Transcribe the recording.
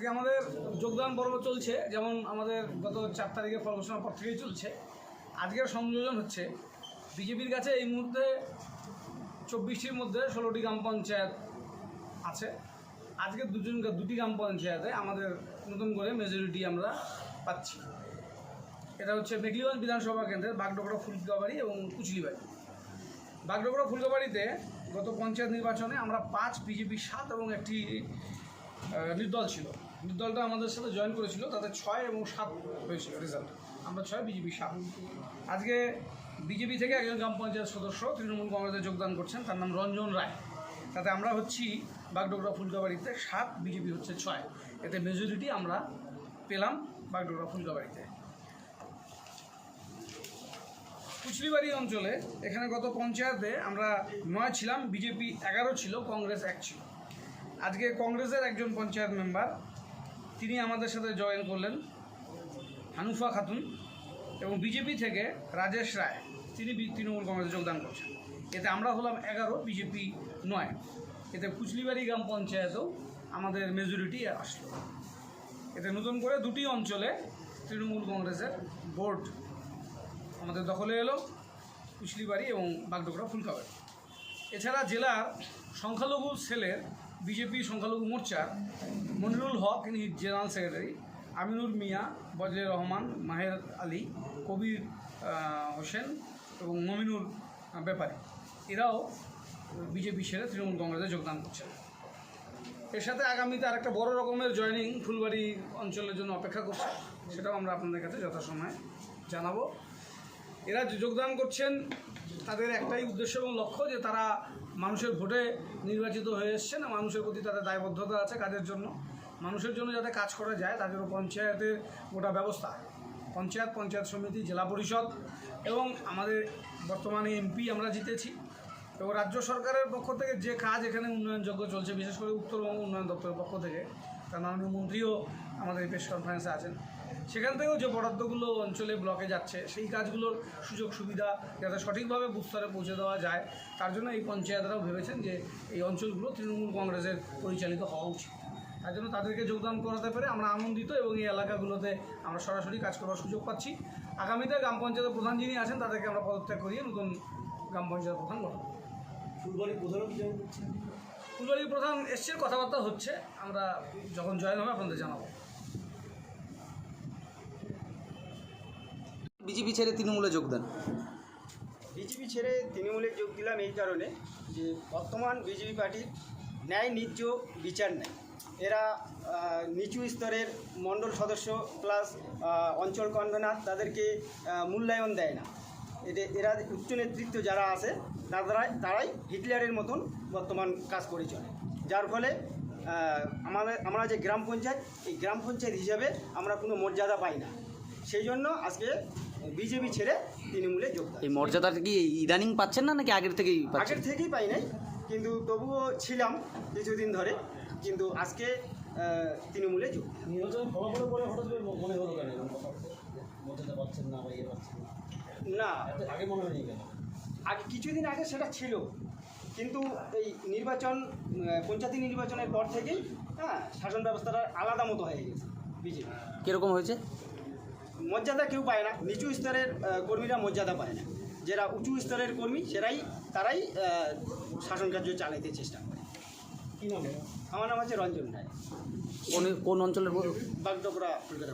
আজকে আমাদের যোগদান পর্ব চলছে, যেমন আমাদের গত চার তারিখে ফল পর থেকেই চলছে। আজকের সংযোজন হচ্ছে, বিজেপির কাছে এই মুহূর্তে চব্বিশটির মধ্যে ষোলোটি গ্রাম পঞ্চায়েত আছে। আজকে দুজন, দুটি গ্রাম পঞ্চায়েতে আমাদের নতুন করে মেজরিটি আমরা পাচ্ছি। এটা হচ্ছে মেকলিগঞ্জ বিধানসভা কেন্দ্রের বাগডোগরা ফুলকাবাড়ি এবং কুচলিবাড়ি। বাগডোগরা ফুলকাবাড়িতে গত পঞ্চায়েত নির্বাচনে আমরা পাঁচ, বিজেপি সাত এবং একটি নির্দল ছিল। নির্দলটা আমাদের সাথে জয়েন করেছিল। তাতে ছয় এবং সাত হয়েছিল রেজাল্ট আমরা ছয়, বিজেপি সাত। আজকে বিজেপি থেকে একজন গ্রাম পঞ্চায়েত সদস্য তৃণমূল কংগ্রেসে যোগদান করছেন। তার নাম রঞ্জন রায়। তাতে আমরা হচ্ছি বাগডোগরা ফুলকাবাড়িতে। সাত, বিজেপি হচ্ছে ছয়। এতে মেজরিটি আমরা পেলাম বাগডোগরা ফুলকাবাড়িতে। কুচলিবাড়ি অঞ্চলে এখানে গত পঞ্চায়েতে আমরা নয় ছিলাম। বিজেপি এগারো ছিল, কংগ্রেস এক ছিল। আজকে কংগ্রেসের একজন পঞ্চায়েত মেম্বার, তিনি আমাদের সাথে জয়েন করলেন, হানুফা খাতুন এবং বিজেপি থেকে রাজেশ রায়, তিনি তৃণমূল কংগ্রেসে যোগদান করছেন। এতে আমরা হলাম এগারো, বিজেপি নয়। এতে কুচলিবাড়ি গ্রাম পঞ্চায়েতেও আমাদের মেজরিটি আসলো। এতে নতুন করে দুটি অঞ্চলে তৃণমূল কংগ্রেসের বোর্ড আমাদের দখলে এলো, কুচলিবাড়ি এবং বাগডোগরা ফুলকাবাড়ি। এছাড়া জেলার সংখ্যালঘু সেলের বিজেপি সংখ্যালঘু মোর্চার মনিরুল হক, ইনি জেনারেল সেক্রেটারি, আমিনুর মিয়া বজরে রহমান, মাহের আলী, কবির হোসেন এবং মমিনুর ব্যাপারী। এরাও বিজেপি ছেড়ে তৃণমূল কংগ্রেসে যোগদান করছেন। এর সাথে আগামীতে আরেকটা বড় রকমের জয়েনিং ফুলবাড়ি অঞ্চলের জন্য অপেক্ষা করছে, সেটাও আমরা আপনাদের কাছে যথাসময়ে জানাব। এরা যোগদান করছেন তাদের একটাই উদ্দেশ্য এবং লক্ষ্য যে তারা মানুষের ভোটে নির্বাচিত হয়ে এসছেন মানুষের প্রতি তাদের দায়বদ্ধতা আছে কাজের জন্য? মানুষের জন্য যাতে কাজ করা যায় তার জন্য পঞ্চায়েতের গোটা ব্যবস্থা। পঞ্চায়েত পঞ্চায়েত সমিতি, জেলা পরিষদ এবং আমাদের বর্তমানে এমপি আমরা জিতেছি। এবং রাজ্য সরকারের পক্ষ থেকে যে কাজ এখানে উন্নয়নযোগ্য চলছে, বিশেষ করে উত্তরবঙ্গ উন্নয়ন দপ্তরের পক্ষ থেকে, তার মাননীয় মন্ত্রীও আমাদের প্রেস কনফারেন্সে আছেন। সেখান থেকেও যে বরাদ্দগুলো অঞ্চলে ব্লকে যাচ্ছে সেই কাজগুলোর সুযোগ সুবিধা যাতে সঠিকভাবে বুস্তরে পৌঁছে দেওয়া যায় তার জন্য এই পঞ্চায়েতরাও ভেবেছেন যে এই অঞ্চলগুলো তৃণমূল কংগ্রেসের পরিচালিত হওয়া উচিত। তার জন্য তাদেরকে যোগদান করাতে পেরে আমরা আনন্দিত এবং এই এলাকাগুলোতে আমরা সরাসরি কাজ করার সুযোগ পাচ্ছি। আগামীতে গ্রাম পঞ্চায়েতের প্রধান যিনি আছেন তাদেরকে আমরা পদত্যাগ করিয়ে নতুন গ্রাম পঞ্চায়েত প্রধান গঠন করব। ফুলবাড়ি প্রধান এসছে কথাবার্তা হচ্ছে। আমরা যখন জয়েন হবে আপনাদের জানাব। বিজেপি ছেড়ে তৃণমূলে যোগদান বিজেপি ছেড়ে তৃণমূলে যোগ দিলাম এই কারণে যে বর্তমান বিজেপি পার্টির ন্যায় ন্যায্য বিচার নেই। এরা নিচু স্তরের মণ্ডল সদস্য প্লাস অঞ্চল কনভেনার তাদেরকে মূল্যায়ন দেয় না। এদের, এরা উচ্চ নেতৃত্ব যারা আছে তারাই তারাই হিটলারের মতন বর্তমান কাজ করে চলে। যার ফলে আমাদের, আমরা যে গ্রাম পঞ্চায়েত, এই গ্রাম পঞ্চায়েত হিসাবে আমরা কোনো মর্যাদা পাই না। সেই জন্য আজকে বিজেপি ছেড়ে তৃণমূলে যোগদান। এই মর্যাদাটা কি ইদানিং পাচ্ছেন না নাকি আগের থেকেই আগের থেকেই পাই নাই কিন্তু তবুও ছিলাম কিছুদিন ধরে কিন্তু আজকে তৃণমূলে যোগ। মনে হলো কেন মর্যাদা পাচ্ছেন না। বা ইয়ে পাচ্ছেন না না আগে মনে হয়নি কেন আগে কিছুদিন আগে সেটা ছিল কিন্তু এই নির্বাচন পঞ্চায়েত নির্বাচনের পর থেকেই হ্যাঁ শাসন ব্যবস্থাটা আলাদা মতো হয়ে গেছে বিজেপি। কীরকম হয়েছে? মর্যাদা কেউ পায় না নিচু স্তরের কর্মীরা মর্যাদা পায় না। যারা উঁচু স্তরের কর্মী সেরাই তারাই শাসন কার্য চালাইতে চেষ্টা করে। কী নাম আমার নাম আছে রঞ্জন রায়। কোন কোন অঞ্চলের বাগডোকরা কলকাতা